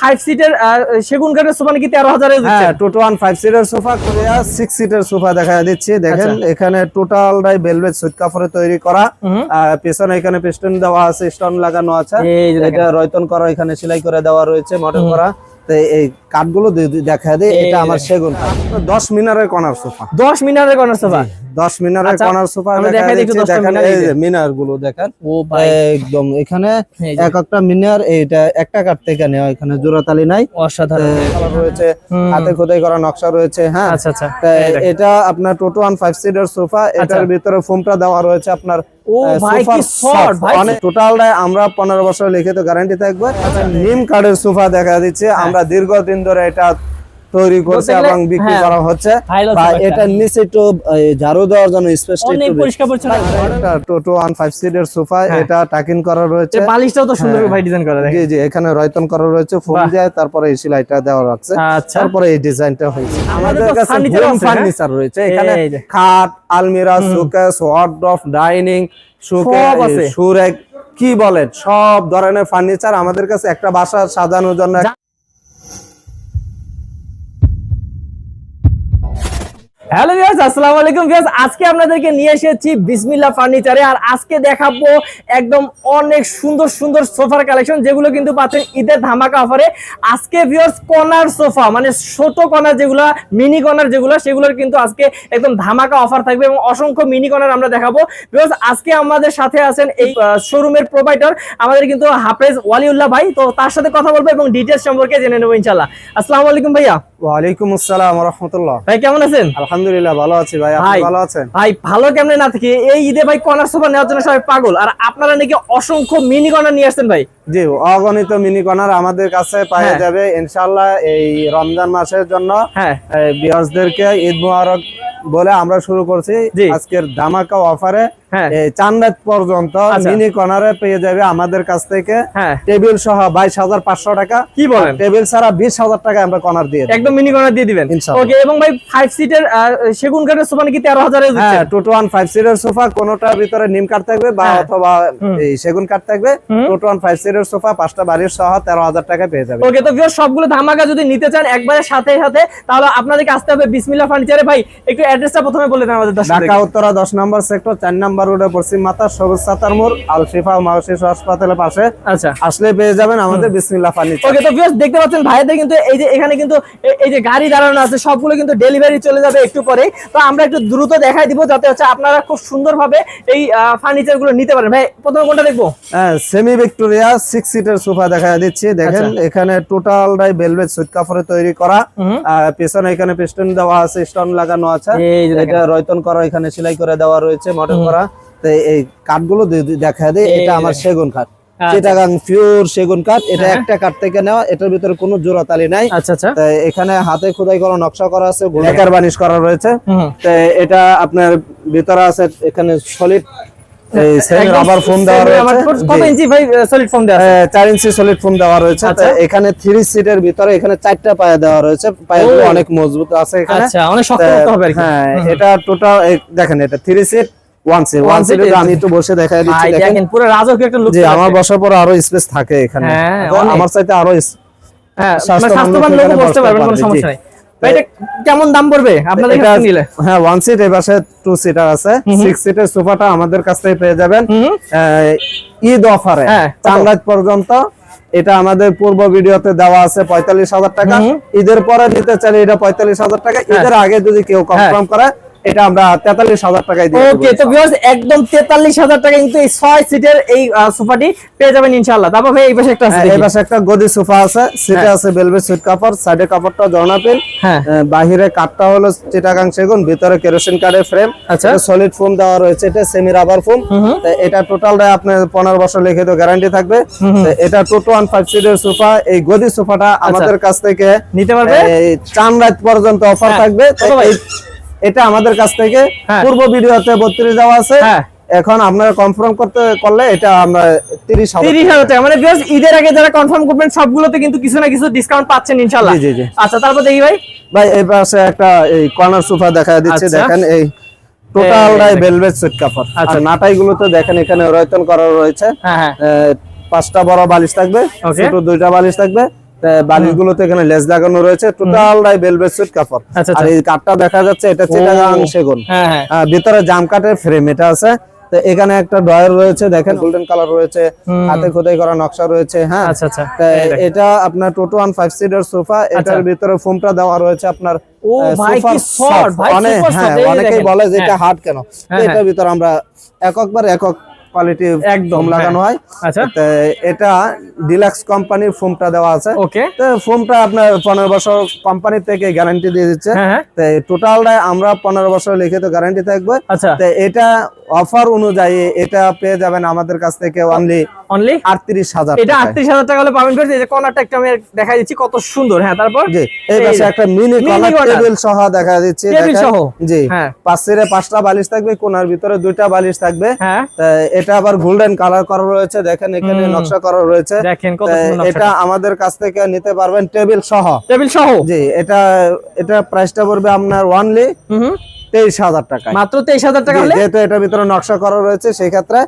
Five সিটের সেগুন কাঠের সোফা নাকি তেরো হাজারে হ্যাঁ টোটো ওয়ান ফাইভ সিটের সোফা কোরিয়া সিক্স সিটের সোফা দেখা দিচ্ছি। দেখেন আচ্ছা। এখানে টোটালটাই ভেলভেট সুইট কাপড়ে তৈরি করা। পেছনে এখানে পেস্টন দেওয়া আছে স্টোন লাগানো আছে। এটা রয়তন করা এখানে সেলাই করে দেওয়া রয়েছে মডেল করা। এই কাঠগুলো দেখা দেয় এটা আমার সেগুন। দশ মিনারের কর্নার সোফা। দশ মিনারের কর্নার সোফা? দশ মিনারের আচ্ছা, কর্নার সোফা মিনারগুলো দেখেন একদম এখানে এক একটা মিনার এইটা একটা কাঠ থেকে নেওয়া এখানে জোড়াতালি নাই। অসাধারণ। রয়েছে হাতে খোদাই করা নকশা রয়েছে হ্যাঁ। আচ্ছা আচ্ছা। এটা আপনার two two one five seater sofa এটার ভিতরে ফোমটা দেওয়া রয়েছে আপনার ও ভাই কি শর্ট ভাই। টোটালটা আমরা পনেরো বছর লিখিত গ্যারান্টি থাকবে। আচ্ছা। নিম কার্ডের সোফা দেখা দিচ্ছে। আমরা দীর্ঘদিন ধরে এটা তৈরি করছে এবং বিক্রি হ্যাঁ, করা হচ্ছে। বা এটার নিচে একটু এই, ঝাড়ু দেওয়ার জন্য স্পেস অনেক পরিষ্কার পরিচ্ছন্ন টোটো ওয়ান ফাইভ সিটের সোফা হ্যাঁ। এটা টাকিং করা রয়েছে। বালিশটাও তো সুন্দর ভাই ডিজাইন করা জি জি এখানে রয়তন করা রয়েছে ফোম। দিয়ে তারপরে এই সেলাইটা দেওয়া আছে। আচ্ছা। তারপরে এই ডিজাইনটা হয়েছে। আমাদের কাছে হ্যাঁ? ফার্নিচার রয়েছে। এখানে খাট আলমিরা শোকেস ওয়ার্ডরোব ডাইনিং আছে। সুরেক কি বলেন সব ধরনের ফার্নিচার আমাদের কাছে একটা বাসা সাজানোর জন্য হ্যালো ভিউয়ার্স আসসালামু আলাইকুম ভিউয়ার্স। আজকে আপনাদেরকে নিয়ে এসেছি বিসমিল্লাহ ফার্নিচারে আর আজকে দেখাবো একদম অনেক সুন্দর সুন্দর সোফার কালেকশন যেগুলো কিন্তু পাচ্ছেন ঈদের ধামাকা অফারে। আজকে ভিউয়ার্স কর্নার সোফা মানে ছোট কর্নার যেগুলো মিনি কর্নার যেগুলো সেগুলোর কিন্তু আজকে একদম ধামাকা অফার থাকবে এবং অসংখ্য মিনি কর্নার আমরা দেখাবো। ভিউয়ার্স আজকে আমাদের সাথে আছেন এই শোরুমের প্রোভাইডার আমাদের কিন্তু হাফেজ ওয়ালিউল্লাহ ভাই। তো তার সাথে কথা বলব এবং ডিটেলস সম্পর্কে জেনে নেব ইনশাল্লাহ আসসালামু আলাইকুম ভাইয়া। ওয়ালাইকুম আসসালাম রহমতুল্লাহ। ভাই কেমন আছেন? আলহামদুলিল্লাহ। ভালো আছি ভাই। আপনি ভাই। ভালো আছেন? ভাই ভালো কেমনে না থেকে? এই ঈদে ভাই কর্নার সোফা নেওয়ার জন্য সবাই পাগল। আর আপনারা নাকি অসংখ্য মিনি কর্নার নিয়ে আসছেন ভাই। জি অগণিত মিনি কর্নার আমাদের কাছে পাওয়া হ্যাঁ। যাবে। ইনশাআল্লাহ এই রমজান মাসের জন্য হ্যাঁ। বিয়াসদেরকে ঈদ মুবারক বলে আমরা শুরু করছি। আজকের ধামাকা অফারে হ্যাঁ। চান্দাত পর্যন্ত আচ্ছা। মিনি কর্নারে পেয়ে যাবে আমাদের কাছ থেকে। হ্যাঁ। টেবিল সহ বাইশ হাজার পাঁচশো টাকা। কি বলেন? টেবিল ছাড়া বিশ হাজার টাকা আমরা কর্নার দিয়ে একদম মিনি কর্নার দিয়ে দিবেন। ওকে এবং ভাই ফাইভ সিটের সেগুন কাঠের সোফা নাকি তেরো হাজারে হ্যাঁ টোটো ওয়ান ফাইভ সিটের সোফা কোনোটার ভিতরে নিম কাঠ থাকবে বা হ্যাঁ। অথবা এই সেগুন কাঠ থাকবে। টোটো ওয়ান ফাইভ সিটের সোফা পাঁচটা বাড়ির সহ তেরো হাজার টাকা পেয়ে যাবে ওকে তো ভিউয়ার সবগুলো ধামাকা যদি নিতে চান একবারে সাথে সাথে তাহলে আপনাদেরকে আসতে হবে বিসমিল্লাহ ফার্নিচারে ভাই একটু অ্যাড্রেসটা প্রথমে বলে দেন আমাদের ঢাকা উত্তরা দশ নম্বর সেক্টর চার নম্বর রোডে পশ্চিম মাতা সবুজ সাতার মোড় আল শিফা মাহশিস হাসপাতালের পাশে। আচ্ছা। আসলে পেয়ে যাবেন আমাদের বিসমিল্লাহ ফার্নিচার ওকে তো ভিউয়ার্স দেখতে পাচ্ছেন ভাইদের কিন্তু এই যে এখানে কিন্তু এই যে গাড়ি দাঁড়ানো আছে সবগুলো কিন্তু ডেলিভারি চলে যাবে একটু পরে তো আমরা একটু দ্রুত দেখাই দিব যাতে হচ্ছে আপনারা খুব সুন্দরভাবে এই ফার্নিচারগুলো নিতে পারেন। ভাই প্রথমে কোনটা দেখব? সেমি ভিক্টোরিয়া সিক্স সিটের সোফা দেখা দিচ্ছি। দেখেন আচ্ছা। এখানে টোটালটাই ভেলভেট সুইট কাপড়ে তৈরি করা। পেছনে এখানে পিস্টন দেওয়া আছে স্টোন লাগানো আছে। এটা রয়তন করা এখানে সেলাই করে দেওয়া রয়েছে মডেল করা। তো এই কাঠগুলো দেখা দেয় এটা আমার সেগুন কাঠ। আচ্ছা। চিটাগাং পিওর সেগুন কাঠ এটা হ্যাঁ। একটা কাঠ থেকে নেওয়া এটার ভিতরে কোনো নাই। আচ্ছা আচ্ছা। এখানে হাতে খোদাই করা নকশা করা আছে গোলাকার বানিশ করা রয়েছে। এটা আপনার ভিতরে আছে এখানে সলিড এই সেমি রাবার ফোম দেওয়া রয়েছে। কত ইঞ্চি ভাই সলিড ফোম দেওয়া আছে? আহ, ইঞ্চি সলিড ফোম দেওয়া রয়েছে। আচ্ছা। এখানে থ্রি সিটের ভিতরে এখানে চারটা পায়া দেওয়া রয়েছে। পায়াগুলো অনেক মজবুত আছে এখানে। আচ্ছা অনেক শক্ত করতে হবে আর কি। হ্যাঁ এটা টোটাল দেখেন এটা seat one seat one seat আমি একটু বসে দেখাই দিচ্ছি দেখেন। পুরো রাজকীয় একটা লুক আমার বসার পর আরও স্পেস থাকে এখানে। হ্যাঁ। আমার চাইতে আরও হ্যাঁ স্বাস্থ্যবান স্বাস্থ্যবান লোক বসতে পারবেন কোনো সমস্যা। নাই। কেমন দাম পড়বে? আপনাদের কাছে নিলে। হ্যাঁ ওয়ান সিট এই পাশে টু সিটার আছে। সিক্স সিটের সোফাটা আমাদের কাছ থেকে পেয়ে যাবেন। ঈদ অফারে। হ্যাঁ, পর্যন্ত। এটা আমাদের পূর্ব ভিডিওতে দেওয়া আছে পঁয়তাল্লিশ হাজার টাকা। ঈদের পরে নিতে চাইলে এটা পঁয়তাল্লিশ হাজার টাকা। ঈদের আগে যদি কেউ কনফার্ম করে এটা আমরা তেতাল্লিশ হাজার টাকায় ওকে তো ভিউয়ার্স একদম 43000 হাজার টাকা কিন্তু এই 6 সিটের এই সোফাটি পেয়ে যাবেন ইনশাআল্লাহ। তারপর ভাই এই পাশে একটা আছে হ্যাঁ, এই পাশে একটা গদি সোফা আছে সিটে হ্যাঁ। আছে বেলভেট সুইট কাপড় সাইডে কাপড়টা জর্না পিন হ্যাঁ। বাহিরে কাঠটা হলো চিটাগাং সেগুন ভিতরে কেরোসিন কাঠের ফ্রেম আচ্ছা। সলিড ফোম দেওয়া রয়েছে এটা সেমি রাবার ফোম। এটা টোটালটা আপনার পনেরো বছর লিখিত গ্যারান্টি থাকবে। এটা টোটো ওয়ান ফাইভ সিটের সোফা এই গদি সোফাটা আমাদের কাছ থেকে নিতে পারবে? চান রাত পর্যন্ত অফার হ্যাঁ, থাকবে। এটা আমাদের কাছ থেকে। হ্যাঁ। পূর্ব ভিডিওতে বত্রিশ দেওয়া আছে। হ্যাঁ। এখন আপনারা কনফার্ম করতে করলে এটা আমরা তিরিশ হাজার 30000 টাকা। মানে ভিউয়ার্স ঈদের আগে যারা কনফার্ম করবেন সবগুলোতে কিন্তু কিছু না কিছু ডিসকাউন্ট পাচ্ছেন ইনশাআল্লাহ। জি, জি, জি। আচ্ছা তারপর দেখি ভাই। ভাই এই পাশে একটা এই কর্নার সোফা দেখা দিচ্ছে। আচ্ছা। দেখেন এই টোটালটাই ভেলভেট সুইট কাপড়। আচ্ছা। নাটাই গুলোতে দেখেন এখানে রয়তন করা রয়েছে। হ্যাঁ হ্যাঁ। পাঁচটা বড় বালিশ থাকবে ছোট দুইটা বালিশ থাকবে। বালিশ গুলোতে এখানে লেস লাগানো রয়েছে। টোটালটাই ভেলভেট সুইট কাপড়। আচ্ছা, আর আচ্ছা। এই কাঠটা দেখা যাচ্ছে এটা চিটাগাং সেগুন। হ্যাঁ হ্যাঁ। ভিতরে জাম কাঠের ফ্রেম এটা আছে। তো এখানে একটা ড্রয়ার রয়েছে দেখেন। গোল্ডেন কালার রয়েছে হাতে খোদাই করা নকশা রয়েছে হ্যাঁ। আচ্ছা আচ্ছা। এটা আপনার two two one five seater sofa এটার ভিতরে ফোমটা দেওয়া রয়েছে আপনার হ্যাঁ, অনেকেই বলে যে এটা। হার্ড কেন? এটার ভিতরে আমরা এককবার একক কোয়ালিটি একদম, লাগানো হয়। আচ্ছা। এটা ডিলাক্স কোম্পানির ফোমটা দেওয়া আছে। ওকে তো ফোমটা আপনার পনেরো বছর কোম্পানি থেকে গ্যারান্টি দিয়ে দিচ্ছে। হ্যাঁ হ্যাঁ। তো টোটালটাই আমরা পনেরো বছর লিখিত গ্যারান্টি থাকবে। আচ্ছা। তো এটা অফার অনুযায়ী এটা পেয়ে যাবেন আমাদের কাছ থেকে অনলি অনলি আটত্রিশ হাজার এটা আটত্রিশ হাজার টাকা হলে পাবেন। করে এই যে কর্নারটা একটু আমি দেখাই দিচ্ছি কত সুন্দর। হ্যাঁ তারপর? জি এই পাশে একটা মিনি কর্নার টেবিল সহ দেখা দিচ্ছে টেবিল সহ? জি হ্যাঁ। পাঁচটা বালিশ থাকবে কোনার ভিতরে দুইটা বালিশ থাকবে। হ্যাঁ। এটা আবার গোল্ডেন কালার করা রয়েছে দেখেন এখানে নকশা করা রয়েছে। দেখেন কত সুন্দর এটা আমাদের কাছ থেকে নিতে পারবেন টেবিল সহ। টেবিল সহ? জি এটা এটা প্রাইসটা পড়বে আপনার ওয়ানলি। তেইশ হাজার টাকায়। মাত্র তেইশ হাজার টাকা যেহেতু এটার ভিতরে নকশা করা রয়েছে সেই ক্ষেত্রে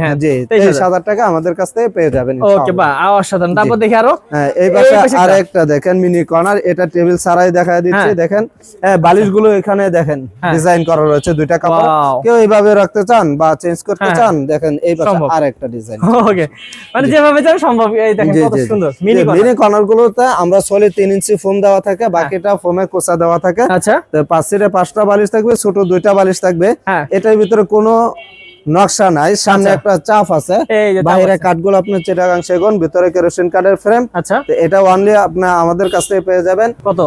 হ্যাঁ, জি তেইশ হাজার। টাকা আমাদের কাছ থেকে পেয়ে যাবেন ওকে বা অসাধারণ। তারপর দেখি আরও। হ্যাঁ, এই পাশে পাশে একটা। দেখেন মিনি কর্নার। এটা টেবিল ছাড়াই দেখা দিচ্ছে হ্যাঁ। দেখেন। বালিশগুলো এখানে দেখেন। ডিজাইন করা রয়েছে দুইটা কাপড়। কেউ এইভাবে রাখতে চান বা চেঞ্জ করতে। চান দেখেন এই পাশে সম্ভব। আরেকটা ডিজাইন। ওকে। মানে যেভাবে চান সম্ভব। এই দেখেন কত সুন্দর। Mini mini corner. গুলোতে আমরা সলি তিন ইঞ্চি ফোম দেওয়া থাকে বাকিটা ফোমে কোচা দেওয়া থাকে। আচ্ছা। তো পাঁচ সিটে পাঁচটা বালিশ থাকবে ছোট দুইটা বালিশ থাকবে। হ্যাঁ। এটার ভিতরে কোনো নকশা নাই সামনে আচ্ছা। একটা চাপ আছে। বাইরে। কাঠগুলো আপনার চিটাগাং সেগুন ভিতরে কেরোসিন কাঠের ফ্রেম আচ্ছা। এটা অনলি আপনার আমাদের কাছ থেকে পেয়ে যাবেন। কত?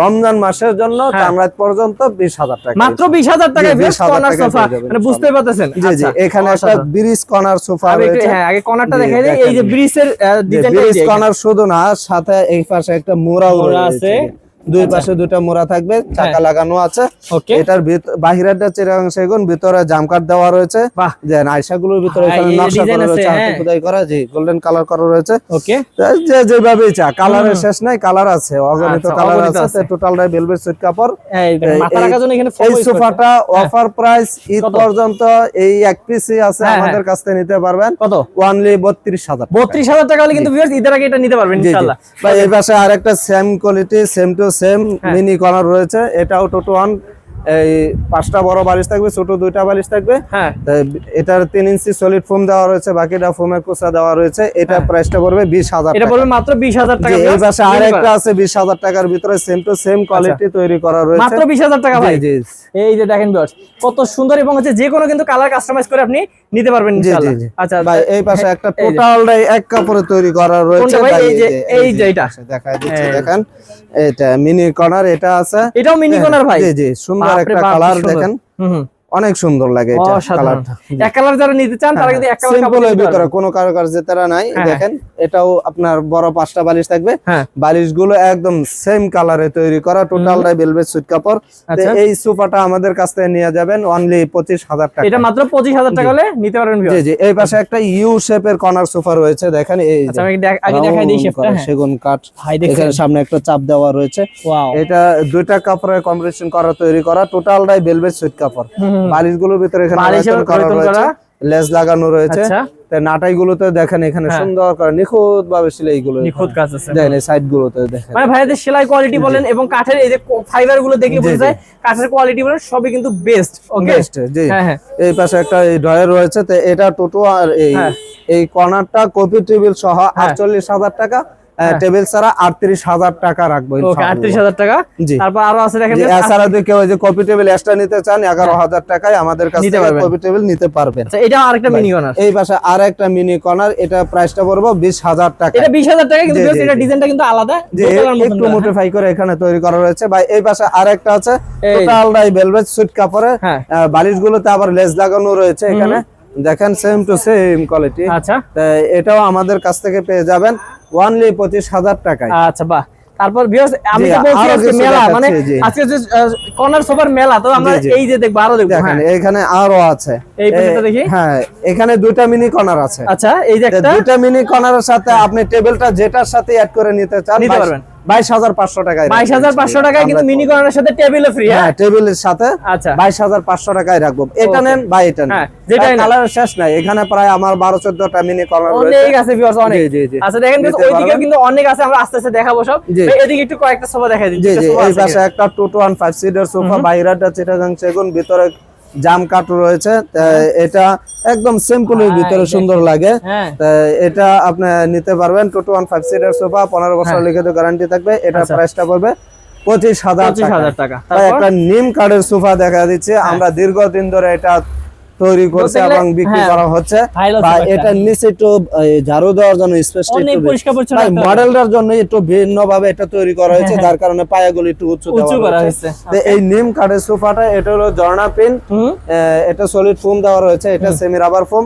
রমজান মাসের জন্য হ্যাঁ। চামড়াত পর্যন্ত বিশ হাজার টাকা। মাত্র বিশ হাজার টাকা বেশ 20,000 কর্নার সোফা মানে বুঝতেই পারতেছেন। জি জি আচ্ছা, এখানে একটা ব্রিজ কর্নার সোফা রয়েছে। হ্যাঁ আগে কর্নারটা দেখাই দিই। এই যে ব্রিজের ডিজাইনটা ব্রিজ কর্নার শুধু না সাথে এই পাশে একটা মোড়াও রয়েছে। আছে। দুই পাশে দুটো মোড়া থাকবে চাকা লাগানো আছে। এটার বাহিরেরটা চিরাং সেগুন ভিতরে জামকাট দেওয়া রয়েছে। আয়সাগুলোর ভিতরে হ্যাঁ, এখানে নকশা করা রয়েছে হ্যাঁ। খোদাই করা জি গোল্ডেন কালার করা রয়েছে। ওকে। যে যেভাবেই চা কালারের শেষ নাই কালার আছে অগণিত আচ্ছা, কালার আছে। টোটালটাই ভেলভেট সুইট কাপড়। এই দেখেন এই- এখানে। সোফাটা অফার প্রাইস ঈদ পর্যন্ত এই এক পিসি আছে হ্যাঁ, আমাদের কাছ থেকে নিতে পারবেন। কত? ওয়ানলি বত্রিশ হাজার টাকা। বত্রিশ হাজার টাকা হলে কিন্তু ভিউয়ার্স ঈদের আগে এটা নিতে পারবেন। ইনশাআল্লাহ। ভাই এই পাশে আরেকটা same quality same to same হ্যাঁ। মিনি কর্নার রয়েছে। এটাও টোটো ওয়ান এই পাঁচটা বড় বালিশ থাকবে ছোট দুইটা বালিশ থাকবে। হ্যাঁ। এটার তিন ইঞ্চি সলিড ফোম দেওয়া রয়েছে বাকিটা ফোমের কোচা দেওয়া রয়েছে। এটা প্রাইসটা পড়বে বিশ হাজার হ্যাঁ। এটা পড়বে মাত্র বিশ হাজার টাকা। এই। পাশে আরেকটা আছে বিশ হাজার টাকার ভিতরে সেম টু সেম কোয়ালিটি তৈরি করা রয়েছে। মাত্র বিশ হাজার টাকা ভাই। এই যে দেখেন কত সুন্দর এবং হচ্ছে যে কোনো কিন্তু কালার কাস্টমাইজ করে আপনি নিতে পারবেন ইনশাআল্লাহ। আচ্ছা ভাই এই পাশে একটা টোটালটাই এক কাপড়ে তৈরি করা রয়েছে ভাই? ভাই, এই যে- এই যে এটা? দিচ্ছে দেখেন এটা মিনি কর্নার এটা আছে। এটাও মিনি কর্নার ভাই? জি জি সুন্দর একটা কালার দেখেন। হুম। অনেক সুন্দর লাগে এটা অসাধারণ। কালারটা এক কালার যারা নিতে চান তারা কিন্তু এক কালার সিম্পল কাপড় এর নিতে ভিতরে কোনো কারুকার্য তারা নাই হ্যাঁ। দেখেন এটাও আপনার বড় পাঁচটা বালিশ থাকবে। হ্যাঁ। বালিশগুলো একদম সেম কালারে তৈরি করা টোটালটাই ভেলভেট সুইট কাপড়। আচ্ছা। এই সোফাটা আমাদের কাছ থেকে নিয়ে যাবেন অনলি পঁচিশ হাজার টাকা। এটা মাত্র পঁচিশ হাজার টাকা হলে নিতে পারবেন জি জি এই পাশে একটা ইউ শেপের কর্নার সোফা রয়েছে দেখেন এই আচ্ছা আমি আগে দেখাই দিই শেপটা হ্যাঁ। সেগুন কাঠ। এখানে সামনে একটা চাপ দেওয়া রয়েছে। এটা দুইটা কাপড়ের কম্বিনেশন করা তৈরি করা টোটাল টোটালটাই ভেলভেট সুইট কাপড়। বালিশগুলোর ভিতরে। লেস লাগানো রয়েছে। আচ্ছা। নাটাই গুলোতে দেখেন এখানে হ্যাঁ। সুন্দর করে নিখুঁত ভাবে সেলাই গুলো নিখুঁত কাজ আছে। দেখেন সাইড গুলোতে দেখেন। মানে ভাইয়াদের সেলাই কোয়ালিটি বলেন এবং কাঠের এই যে ফাইবারগুলো দেখে জি, বোঝা যায় কাঠের কোয়ালিটি বলেন সবই কিন্তু বেস্ট ওকে Best, জি। হ্যাঁ হ্যাঁ। এই পাশে একটা এই ড্রয়ার রয়েছে তো এটা টোটো আর এই হ্যাঁ। এই কর্নারটা কপি টেবিল সহ আটচল্লিশ হাজার টাকা। টেবিল ছাড়া আটত্রিশ হাজার টাকা রাখব আটত্রিশ হাজার টাকা। জি। তারপর আরও আছে দেখেন এছাড়া যদি কেউ যে কপি টেবিল এক্সট্রা নিতে চান এগারো হাজার টাকায় আমাদের কাছ। কপি টেবিল নিতে পারবেন। আচ্ছা এটা আরেকটা মিনি কর্নার এই পাশে আর একটা মিনি কর্নার এটা প্রাইসটা পড়ব বিশ হাজার টাকা এটা বিশ হাজার টাকা কিন্তু এটা ডিজাইনটা কিন্তু আলাদা একটু হ্যাঁ। মোটিফাই করে এখানে তৈরি করা রয়েছে। ভাই এই পাশে আর একটা আছে। টোটালটাই ভেলভেট সুইট কাপড়ে। হ্যাঁ। বালিশ গুলোতে আবার লেস লাগানো রয়েছে এখানে। দেখেন সেম টু সেম কোয়ালিটি আচ্ছা। এটাও আমাদের কাছ থেকে পেয়ে যাবেন। ওয়ানলি পঁচিশ হাজার টাকায় আচ্ছা বাহ তারপর ভিউয়ার্স আমি তো বলছি আজকে মেলা মানে আজকে যে কর্নার সোফার মেলা তো আমরা। এই যে দেখব আরও দেখব হ্যাঁ। এখানে আরও আছে এই পাশেরটা দেখি। হ্যাঁ এখানে দুইটা মিনি কর্নার আছে আচ্ছা এই যে একটা দুইটা মিনি কর্নারের সাথে আপনি টেবিলটা যেটার সাথে অ্যাড করে নিতে চান নিতে পারবেন। পাঁচশো টাকায় বাইশ হাজার পাঁচশো টাকায় কিন্তু মিনি কর্নারের সাথে ফ্রি হ্যাঁ? হ্যাঁ টেবিলের আচ্ছা। টাকায় রাখব। এটা নেন বা এটা নেন। হ্যাঁ, যেটাই কালার শেষ নাই। এখানে প্রায় আমার বারো চোদ্দটা মিনি কর্নার অনেক আছে viewers, অনেক। জি, জি, জি। আচ্ছা দেখেন কিন্তু অনেক আছে আমরা আস্তে আস্তে দেখাবো সব। এদিকে একটু কয়েকটা সোফা দেখাই দিন। জি জি এই পাশে একটা সিটের সোফা বাইরেটা চিটাগাং সেগুন ভিতরে জাম কাট রয়েছে এটা একদম সিম্পল এর ভিতরে সুন্দর লাগে। হ্যাঁ। এটা আপনি নিতে পারবেন two two one five seater sofa পনেরো বছর হ্যাঁ। লিখিত গ্যারান্টি থাকবে এটা আচ্ছা। প্রাইসটা পড়বে পঁচিশ হাজার পঁচিশ হাজার টাকা। একটা নিম কার্ডের সোফা দেখা দিচ্ছে আমরা দীর্ঘদিন ধরে এটা তৈরি করছে এবং বিক্রি হ্যাঁ, করা হচ্ছে। বা নিচে একটু ঝাড়ু দেওয়ার জন্য স্পেসটা একটু। মডেলটার জন্য একটু ভিন্ন ভাবে এটা তৈরি করা হয়েছে যার কারণে পায়াগুলো একটু উঁচু উঁচু করা হয়েছে। এই নিম কাঠের সোফাটা এটা হলো জর্না পিন এটা সলিড ফোম দেওয়া রয়েছে এটা সেমি রাবার ফোম।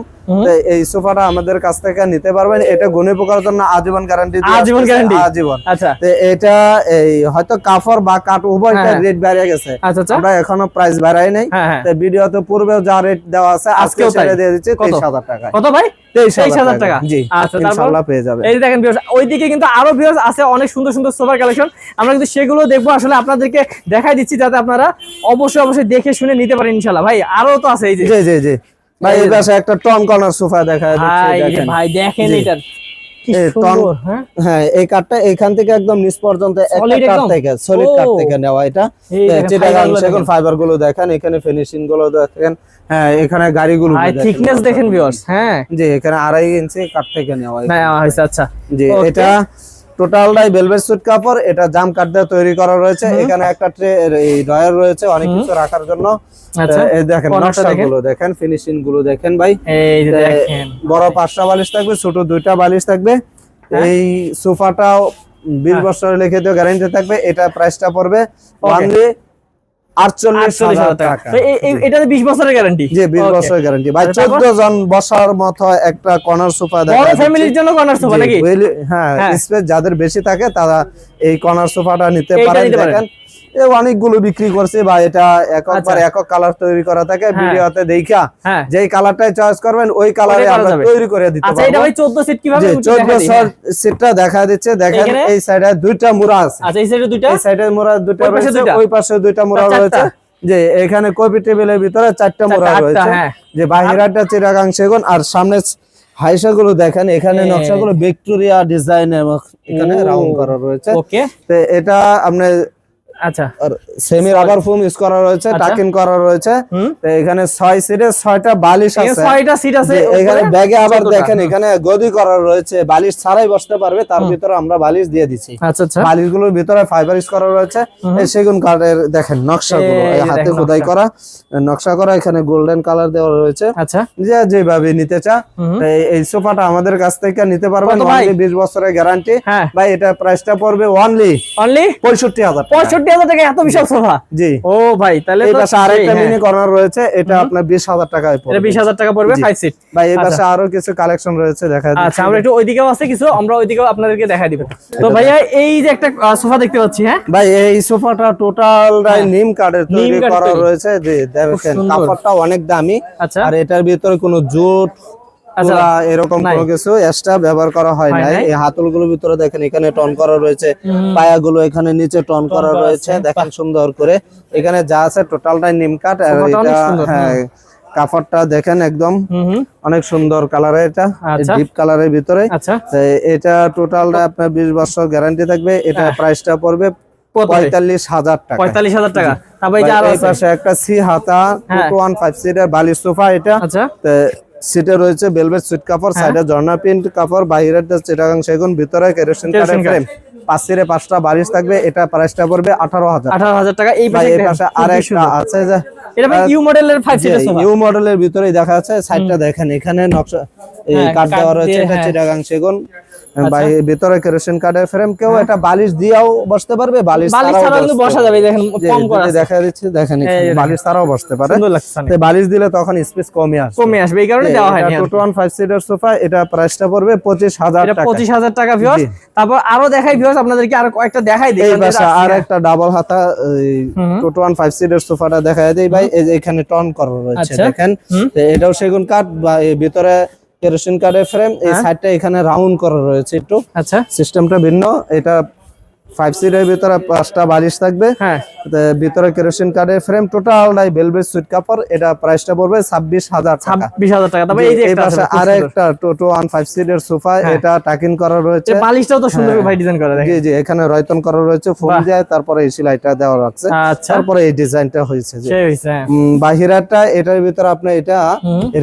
এই সোফাটা আমাদের কাছ থেকে নিতে পারবেন। এটা গুণে পোকার জন্য আজীবন গ্যারান্টি আজীবন guarantee? আজীবন। আচ্ছা। এটা এই হয়তো কাফর বা কাঠ উভয়টা হ্যাঁ। রেট বেড়ে গেছে। আচ্ছা আচ্ছা। আমরা এখনও প্রাইস বাড়াই নাই। হ্যাঁ হ্যাঁ। তো ভিডিওতে পূর্বেও যা রেট দেওয়া আছে আজকে ছেড়ে দিয়ে দিচ্ছি কত? তেইশ হাজার টাকা কত ভাই? 23,000 টাকা? জি আচ্ছা? পেয়ে যাবে এই যে দেখেন viewers, ওইদিকে কিন্তু আরও ভিউয়ার্স আছে অনেক সুন্দর সুন্দর সোফার কালেকশন আমরা কিন্তু সেগুলো দেখব আসলে আপনাদেরকে দেখাই দিচ্ছি যাতে আপনারা অবশ্যই অবশ্যই দেখে শুনে নিতে পারেন ইনশাল্লাহ ভাই আরও তো আছে এই যে। জি জি জি। ভাই এই পাশে একটা টন কর্নার সোফা দেখা যাচ্ছে ভাই দেখেন। এটা। হ্যাঁ? হ্যাঁ এই কাঠটা এখান থেকে একদম নিচ পর্যন্ত একটা কাঠ থেকে সলিড কাঠ থেকে নেওয়া এটা। চিটাগাং সেগুন ফাইবারগুলো দেখেন। এখানে ফিনিশিংগুলো দেখেন। হ্যাঁ এখানে গাড়িগুলো। থিকনেস দেখেন। ভিউয়ার্স হ্যাঁ। জি এখানে আড়াই ইঞ্চি কাঠ থেকে নেওয়া হয়েছে আচ্ছা। জি এটা টোটালটাই ভেলভেট সুট কাপড় এটা জাম কাঠ দিয়ে তৈরি করা রয়েছে। এখানে একটা ট্রে এই ড্রয়ার রয়েছে অনেক কিছু রাখার জন্য। আচ্ছা এই দেখেন কর্নারটা নকশা দেখেন। গুলো দেখেন ফিনিশিংগুলো দেখেন ভাই। এই দেখেন। বড় পাঁচটা বালিশ থাকবে ছোট দুইটা বালিশ থাকবে। হ্যাঁ। এই সোফাটাও বিশ বছরের লিখিত গ্যারান্টি থাকবে এটা প্রাইসটা পড়বে। অনলি এটাতে বছরের গ্যারান্টি যে বিশ বছরের গ্যারান্টি ভাই জন বসার মতো একটা কর্নার সোফা দেখা বড় ফ্যামিলির জন্য কর্নার সোফা নাকি? বুঝলি- হ্যাঁ হ্যাঁ। স্পেস যাদের বেশি থাকে তারা এই কর্নার সোফাটা নিতে পারেন। দেখেন অনেকগুলো বিক্রি করছে বা এটা এককবার আচ্ছা। একক কালার তৈরি করা থাকে হ্যাঁ। ভিডিওতে দেখা হ্যাঁ। যেই কালারটাই চয়েস করবেন ওই কালারে আমরা তৈরি করে দিতে আচ্ছা এটা ভাই 14 সিট কীভাবে যে একটু চোদ্দ দেখাই দিই, হ্যাঁ। সিটটা দেখা দিচ্ছে। দেখেন এই সাইডে দুইটা মুড়া আছে। আচ্ছা এই সাইডে দুইটা? এই সাইডে দুইটা ওই পাশে রয়েছে দুইটা? ওই পাশে দুইটা মুড়া রয়েছে। যে এখানে কপি টেবিলের ভিতরে চারটা মুড়া রয়েছে। হ্যাঁ। যে বাহিরাটা চিরাগাং সেগুন আর সামনে হাইসা গুলো দেখেন এখানে। নকশাগুলো ভিক্টোরিয়া ডিজাইন এখানে রাউন্ড করা রয়েছে। তো এটা আপনি আচ্ছা। সেমি রাবার ফোম ইউজ করা রয়েছে আচ্ছা। টাকিং করা রয়েছে। হুম। এখানে ছয় সিটে ছয়টা বালিশ আছে। ছয়টা সিট আছে এখানে ব্যাগে আবার দেখেন এখানে গদি করা রয়েছে বালিশ ছাড়াই বসতে পারবে তার ভিতরে আমরা বালিশ দিয়ে দিচ্ছি। আচ্ছা আচ্ছা। বালিশগুলোর ভিতরে ফাইবার ইউজ করা রয়েছে। এই সেগুন কাঠের দেখেন নকশাগুলো এই এই যে হাতে খোদাই করা নকশা করা এখানে গোল্ডেন কালার দেওয়া রয়েছে। আচ্ছা। যে যেভাবে নিতে চা এই- সোফাটা আমাদের কাছ থেকে নিতে পারবেন কত অনলি বিশ বছরের গ্যারান্টি ভাই এটা প্রাইসটা পড়বে অনলি অনলি পঁয়ষট্টি হাজার টাকা। পঁয়ষট্টি হাজার টাকা এত বিশাল সোফা? জি। ও ভাই তাহলে এই পাশে আরেকটা মিনি হ্যাঁ। কর্নার রয়েছে এটা আপনার বিশ হাজার টাকায় এটা বিশ হাজার টাকা পড়বে ফাইভ সিট ভাই এই পাশে আরও কিছু কালেকশন রয়েছে দেখা আচ্ছা আমরা একটু ওইদিকেও আছে কিছু আমরা ওইদিকেও আপনাদেরকে দিব। তো ভাইয়া এই যে একটা সোফা দেখতে পাচ্ছি হ্যাঁ? ভাই এই সোফাটা নিম কাঠের নিম তৈরি করা রয়েছে যে দেখেন। কাপড়টা অনেক দামি। আচ্ছা। আর এটার ভিতরে কোনো জুট আচ্ছা, এরকম নাই। কোনো কিছু এক্সট্রা ব্যবহার করা হয় হয় নাই। এই হাতলগুলোর ভিতরে দেখেন এখানে টন করা রয়েছে। পায়াগুলো এখানে নিচে টন করা রয়েছে দেখেন সুন্দর করে। এখানে যা আছে টোটালটাই নিম কাঠ আর এটা হ্যাঁ কাপড়টা দেখেন একদম অনেক সুন্দর কালারের এটা আচ্ছা। ডিপ কালারের ভিতরে। আচ্ছা। এটা টোটালটা আপনার বিশ বছর গ্যারান্টি থাকবে। এটা প্রাইসটা পড়বে পঁয়তাল্লিশ হাজার টাকা। পঁয়তাল্লিশ হাজার টাকা। তারপর একটা সি হাতা হ্যাঁ। টু ওয়ান ফাইভ সিটের বালিশ সোফা এটা। আচ্ছা। সিটে রয়েছে বেলভেট সুইট কাপড়। সাইডে ঝর্ণা প্রিন্ট কাপড় বাইরের চিটাগাং সেগুন ভিতরে কেরোসিন কাঠের ফ্রেম সিটে পাঁচটা বালিশ থাকবে এটা প্রাইসটা পড়বে আঠারো হাজার। আঠারো হাজার টাকা। এই পাশে আর একটা আছে যে এটা ইউ মডেলের নিউ মডেলের ভিতরেই দেখা যাচ্ছে সাইডটা দেখেন এখানে নকশা কাঠ কাঠ দেওয়া রয়েছে এটা হ্যাঁ। চিটাগাং সেগুন। ভিতরে কেরোসিন কাঠের ফ্রেম কেউ এটা বালিশ দিয়েও বসতে পারবে বালিশ ছাড়াও বসা যাবে দেখেন কম করা দেখা দিচ্ছে দেখেন বালিশ ছাড়াও বসতে পারে। তো বালিশ দিলে তখন স্পেস কমে আসবে। কমে আসবে এই কারণে দেওয়া হয়নি সিটার সোফা এটা প্রাইসটা পড়বে পঁচিশ হাজার এটা টাকা। পঁচিশ হাজার টাকা ভিউয়ার্স তারপর আরও দেখাই ভিউয়ার্স আপনাদেরকে আরও কয়েকটা দেখাই দিই এই পাশে আর একটা ডাবল হাতা হুম। টু ওয়ান ফাইভ সিটার সোফাটা দেখা যায় ভাই। এই যে এখানে টন করা রয়েছে আচ্ছা। দেখেন। এটাও সেগুন কাঠ ভিতরে কেরোসিন কার্ডের ফ্রেম এই হ্যাঁ। সাইডটা এখানে রাউন্ড করা রয়েছে একটু আচ্ছা সিস্টেমটা ভিন্ন এটা ফাইভ সিটের ভিতরে পাঁচটা বালিশ থাকবে। হ্যাঁ। ভিতরে কেরোসিন কার্ডের ফ্রেম টোটালটাই ভেলভেট সুইট কাপড় এটা প্রাইসটা পড়বে ছাব্বিশ হাজার টাকা। ছাব্বিশ হাজার টাকা। তারপরে এই পাশে আর একটা টোটো ওয়ান ফাইভ সিটের সোফা হ্যাঁ। এটা টাকিং করা রয়েছে। বালিশটাও তো সুন্দর ভাই ডিজাইন করা জি জি এখানে রয়তন করা রয়েছে বাহ। দিয়ে তারপরে এই সেলাইটা দেওয়া আছে। আচ্ছা। তারপরে এই ডিজাইনটা হয়েছে হ্যাঁ। বাহিরাটা এটার ভিতরে আপনি এটা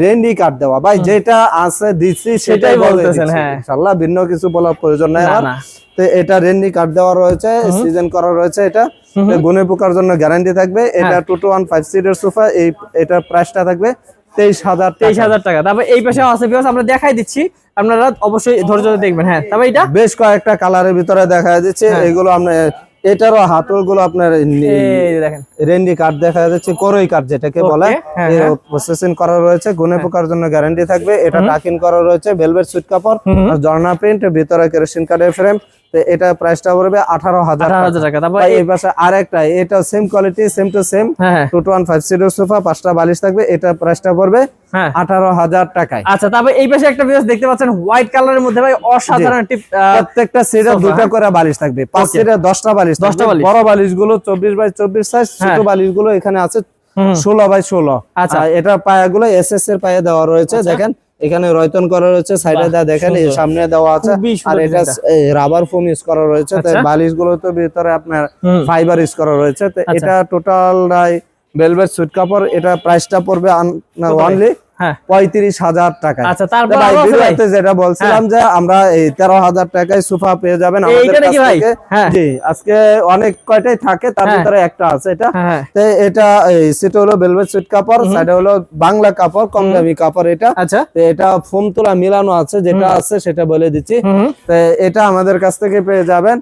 রেন্ডি কাট দেওয়া। ভাই যেটা আছে দিচ্ছি সেটাই বলতেছেন হ্যাঁ। ইনশাআল্লাহ ভিন্ন কিছু বলার প্রয়োজন নাই না, আর না। তো এটা রেন্ডি কাট দেওয়া রয়েছে সিজন করা রয়েছে এটা। গুনে পোকার জন্য গ্যারান্টি থাকবে। হ্যাঁ। এটা টু টু ওয়ান ফাইভ সিটের সোফা এই এটার প্রাইসটা থাকবে তেইশ হাজার তেইশ হাজার টাকা। তারপর এই পাশে আছে আমরা দেখাই দিচ্ছি আপনারা অবশ্যই ধৈর্য দেখবেন। হ্যাঁ তারপর এটা বেশ কয়েকটা কালারের ভিতরে দেখা যাচ্ছে। হ্যাঁ। এগুলো আপনার এটারও হাতলগুলো আপনার রেন্ডি কাঠ দেখা যাচ্ছে করই কাঠ যেটাকে বলে। হ্যাঁ, হ্যাঁ। প্রসেসিং করা রয়েছে গুনে পোকার জন্য গ্যারান্টি থাকবে। এটা টাকিং করা রয়েছে ভেলভেট সুইট কাপড় আর জর্না প্রিন্ট ভিতরে কেরোসিন কাঠের ফ্রেম তো এটা প্রাইসটা পড়বে আঠারো হাজার টাকা। তারপর এই- পাশে আরেকটা এটা same quality same to same হ্যাঁ। হ্যাঁ, টু টু ওয়ান ফাইভ সিটের সোফা পাঁচটা বালিশ থাকবে এটা প্রাইসটা পড়বে হ্যাঁ। আঠারো হাজার টাকায়। আচ্ছা তারপর এই পাশে একটা বিকজ দেখতে পাচ্ছেন হোয়াইট কালারের মধ্যে ভাই অসাধারণ প্রত্যেকটা সিটে দুটো হ্যাঁ। করে বালিশ থাকবে। পাঁচ. সিটে দশটা বালিশ দশটা বড় বালিশ। গুলো চব্বিশ বাই চব্বিশ সাইজ ছোট হ্যাঁ। বালিশগুলো এখানে আছে। ষোলো বাই ষোলো। আচ্ছা। এটার পায়াগুলো এস এস এর পায়ে দেওয়া রয়েছে দেখেন। এখানে রয়তন করা রয়েছে সাইডে দা দেখেন সামনে দেওয়া আছে। আর এটা রাবার ফোম ইউজ করা রয়েছে তাই আচ্ছা। বালিশগুলো তো ভিতরে আপনার ফাইবার ইউজ করা রয়েছে তো আচ্ছা। এটা টোটাল ভেলভেট সুট কাপড় এটা প্রাইসটা পড়বে অনলি পঁয়ত্রিশ হাজার টাকা। আচ্ছা, তারপর ভাই আরও আছে ভাই? ভিডিওতে যেটা বলছিলাম যে আমরা এই তেরো হাজার টাকায় সোফা পেয়ে যাবেন আমাদের এইটা নাকি কাছ ভাই? থেকে। হ্যাঁ। জি আজকে অনেক কয়টাই থাকে তার হ্যাঁ। ভিতরে একটা আছে এটা। হ্যাঁ হ্যাঁ। এটা এই হলো ভেলভেট সুইট কাপড় সাইডে হলো বাংলা কাপড় কম দামি কাপড় এটা। আচ্ছা। এটা ফোম তোলা মিলানো আছে যেটা আছে সেটা বলে দিচ্ছি। এটা আমাদের কাছ থেকে পেয়ে যাবেন।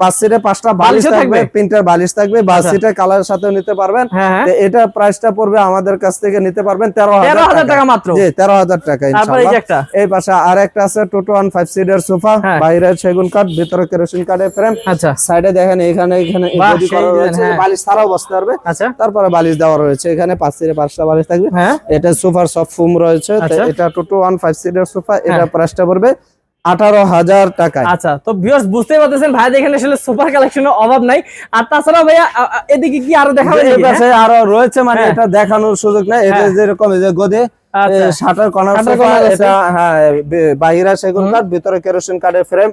পাঁচ সিটে পাঁচটা বালিশ থাকবে? প্রিন্টার বালিশ থাকবে বা। সিটের কালারের সাথেও নিতে পারবেন। হ্যাঁ হ্যাঁ। এটা প্রাইসটা পড়বে আমাদের কাছ থেকে নিতে পারবেন তেরো হাজার টাকা মাত্র জি তেরো হাজার টাকা তারপর এই ইনশাআল্লাহ। একটা এই পাশে আর একটা আছে সিটের সোফা হ্যাঁ। বাইরে সেগুন কাঠ ভিতরে কেরোসিন কাঠের ফ্রেম আচ্ছা সাইডে দেখেন এখানে এখানে করা রয়েছে হ্যাঁ। বালিশ ছাড়াও বসতে পারবে আচ্ছা তারপরে বালিশ দেওয়া রয়েছে এখানে পাঁচ সিটে পাঁচটা বালিশ থাকবে হ্যাঁ এটা সোফার সব ফুম রয়েছে আচ্ছা। এটা টোটো ওয়ান ফাইভ সিটের সোফা এটা। প্রাইসটা পড়বে আঠারো হাজার টাকায় আচ্ছা তো ভিউয়ার্স পারতেছেন ভাই এখানে আসলে সুপার কালেকশনের অভাব নাই আর তাছাড়া ভাইয়া এদিকে কি আরও আরও রয়েছে মানে। এটা দেখানোর সুযোগ নাই এটা। যেরকম গদে। শাটার কর্নার সোফা এটা হ্যাঁ বাহিরা সেগুন কাঠ ভিতরে কেরোসিন কাঠের ফ্রেম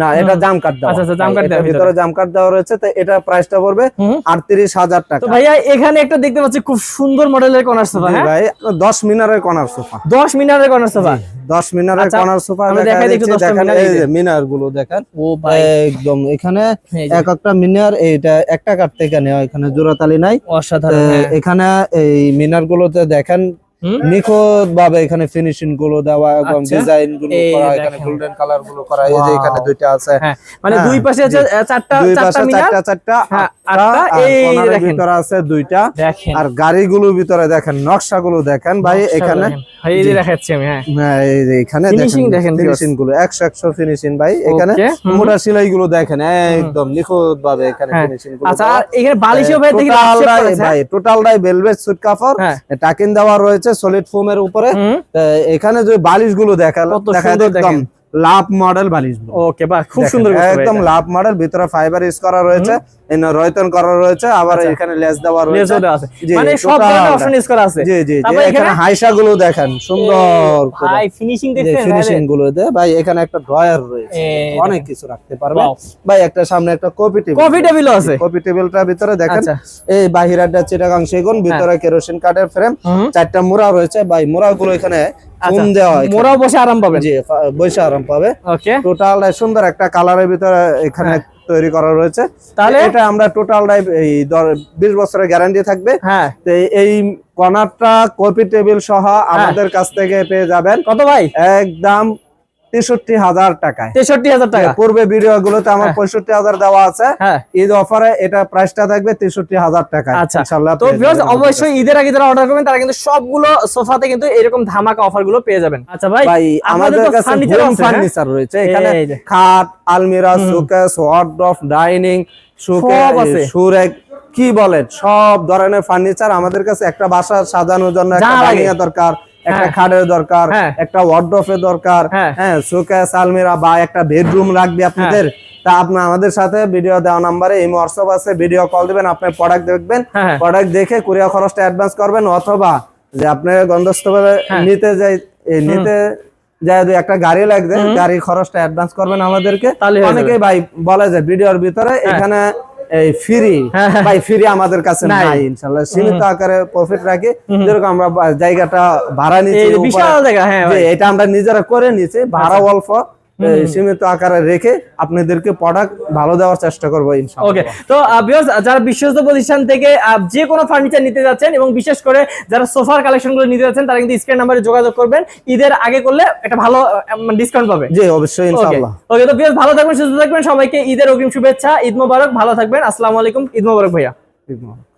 না এটা জাম আচ্ছা, আচ্ছা, জাম ভিতরে জাম দেওয়া রয়েছে তো এটা প্রাইসটা পড়বে হুম। আটত্রিশ হাজার টাকা। তো ভাইয়া এখানে একটা দেখতে পাচ্ছি খুব সুন্দর মডেলের কর্নার সোফা হ্যাঁ? ভাই দশ মিনারের কর্নার সোফা দশ মিনারের কর্নার সোফা দশ মিনারের আচ্ছা, কর্নার সোফা দেখাই মিনার এই যে। মিনারগুলো দেখেন। ও ভাই। একদম এখানে এক একটা মিনার এইটা একটা কাঠ থেকে নেওয়া এখানে জোড়াতালি নাই। অসাধারণ হ্যাঁ। এখানে এই মিনার গুলোতে দেখেন? নিখুঁত ভাবে এখানে ফিনিশিংগুলো দেওয়া এবং আচ্ছা। ডিজাইনগুলো করা। এখানে গোল্ডেন কালারগুলো করা এই যে এখানে দুইটা আছে। হ্যাঁ মানে হ্যাঁ, দুই পাশে আছে চারটা চারটা মিনার? চারটা চারটা হ্যাঁ, আটটা, এই দেখেন। ভিতরে আছে দুইটা। দেখেন। আর গাড়িগুলোর ভিতরে দেখেন নকশাগুলো দেখেন ভাই এখানে এই যে দেখাচ্ছি আমি হ্যাঁ। হ্যাঁ, এই যে এখানে দেখেন, ফিনিশিংগুলো একশো একশো ফিনিশিং ভাই এখানে মোটা সেলাই গুলো দেখেন একদম নিখুঁত ভাবে এখানে হ্যাঁ। ফিনিশিংগুলো আচ্ছা দেওয়া। আর এখানে বালিশও ভাই দেখি টোটালটাই রাফ শেপ করেছে, ভাই টোটালটাই ভেলভেট সুট কাপড় হ্যাঁ। টাকিন দেওয়া রয়েছে সলিড ফোম এর উপরে। এখানে যে বালিশগুলো দেখা কত একদম দেখেন। লাভ মডেল বালিশ ওকে বাহ খুব সুন্দর একদম লাভ মডেল ভিতরে ফাইবার ইউজ করা রয়েছে। রয়তন করা রয়েছে আবার আচ্ছা। এখানে লেস দেওয়া রয়েছে। মানে সব ধরনের অপশন ইউজ করা আছে। জি জি জি এখানে এখানে- হাইসা গুলো দেখেন সুন্দর ভাই ফিনিশিং ফিনিশিংগুলো দে। ভাই এখানে একটা ড্রয়ার রয়েছে। অনেক কিছু রাখতে পারবে ভাই একটা সামনে একটা কপি টেবিল কফি টেবিলও আছে। কপি টেবিলটার ভিতরে দেখেন। আচ্ছা। এই বাহিরাটা চিটাগাং সেগুন ভিতরে কেরোসিন কাঠের ফ্রেম চারটা মোড়া রয়েছে। ভাই মোড়া গুলো এখানে আচ্ছা। ফোম দেওয়া হয়। মোরাও বসে আরাম পাবেন। জি বসে আরাম পাবে। ওকে টোটাল সুন্দর একটা কালারের ভিতরে এখানে তৈরি করা রয়েছে। হ্যাঁ। তাহলে? এটা আমরা টোটাল এই বিশ বছরের গ্যারান্টি থাকবে। হ্যাঁ। তো এই কর্নারটা কপি টেবিল সহ আমাদের কাছ থেকে পেয়ে যাবেন। কত ভাই? একদম তেষট্টি হাজার টাকায়। তেষট্টি হাজার টাকা। পূর্বে ভিডিও গুলোতে আমার পঁয়ষট্টি হাজার দেওয়া আছে। হ্যাঁ। ঈদ অফারে এটা প্রাইসটা থাকবে তেষট্টি হাজার টাকা আচ্ছা। তো অবশ্যই ঈদের আগে যারা অর্ডার করবেন তারা কিন্তু সবগুলো সোফাতে কিন্তু এরকম ধামাকা অফারগুলো পেয়ে যাবেন। আচ্ছা ভাই আমাদের কাছে হ্যাঁ? ফার্নিচার রয়েছে। এখানে খাট আলমিরা শোকেস ওয়ার্ডরোব ডাইনিং আছে। সুরেক কি বলেন সব ধরনের ফার্নিচার আমাদের কাছে একটা বাসা সাজানোর জন্য একটা দরকার। একটা হ্যাঁ। খাটের দরকার হ্যাঁ। একটা ওয়ার্ডরোবের দরকার হ্যাঁ। হ্যাঁ শোকেস আলমিরা বা একটা বেডরুম লাগবে আপনাদের তা আপনি আমাদের সাথে ভিডিও দেওয়া নাম্বারে এই হোয়াটসঅ্যাপ আছে ভিডিও কল দিবেন আপনি প্রোডাক্ট দেখবেন হ্যাঁ, হ্যাঁ। প্রোডাক্ট দেখে কুরিয়ার খরচটা অ্যাডভান্স করবেন অথবা যে আপনি গন্ধস্থলে হ্যাঁ। নিতে যাই এই নিতে যায় দুই একটা গাড়ি লাগবে গাড়ির খরচটা অ্যাডভান্স করবেন আমাদেরকে হয়ে। অনেকেই ভাই বলে যে ভিডিওর ভিতরে এখানে এই ফ্রি হ্যাঁ, হ্যাঁ। ভাই ফ্রি আমাদের কাছে নাই। নাই ইনশাআল্লাহ সীমিত আকারে প্রফিট রাখি। যেরকম আমরা জায়গাটা ভাড়া নিচ্ছি বিশাল জায়গা হ্যাঁ এটা আমরা নিজেরা করে নিচ্ছি ভাড়া অল্প। এই সীমিত আকারে রেখে আপনাদেরকে প্রোডাক্ট ভালো দেওয়ার চেষ্টা করব ওকে তো যারা বিশ্বস্ত প্রতিষ্ঠান থেকে যে কোনো ফার্নিচার নিতে যাচ্ছেন এবং বিশেষ করে যারা সোফার কালেকশনগুলো নিতে যাচ্ছেন তারা কিন্তু স্ক্রিন নাম্বারে যোগাযোগ করবেন। ঈদের আগে করলে একটা ভালো ডিসকাউন্ট পাবে। জি অবশ্যই ওকে ইনশাআল্লাহ। ওকে তো ভিউয়ার্স ভালো থাকবেন সুস্থ থাকবেন সবাইকে ঈদের অগ্রিম শুভেচ্ছা ঈদ মোবারক ভালো থাকবেন আসসালামু আলাইকুম ঈদ মোবারক ভাইয়া। ঠিক মতো।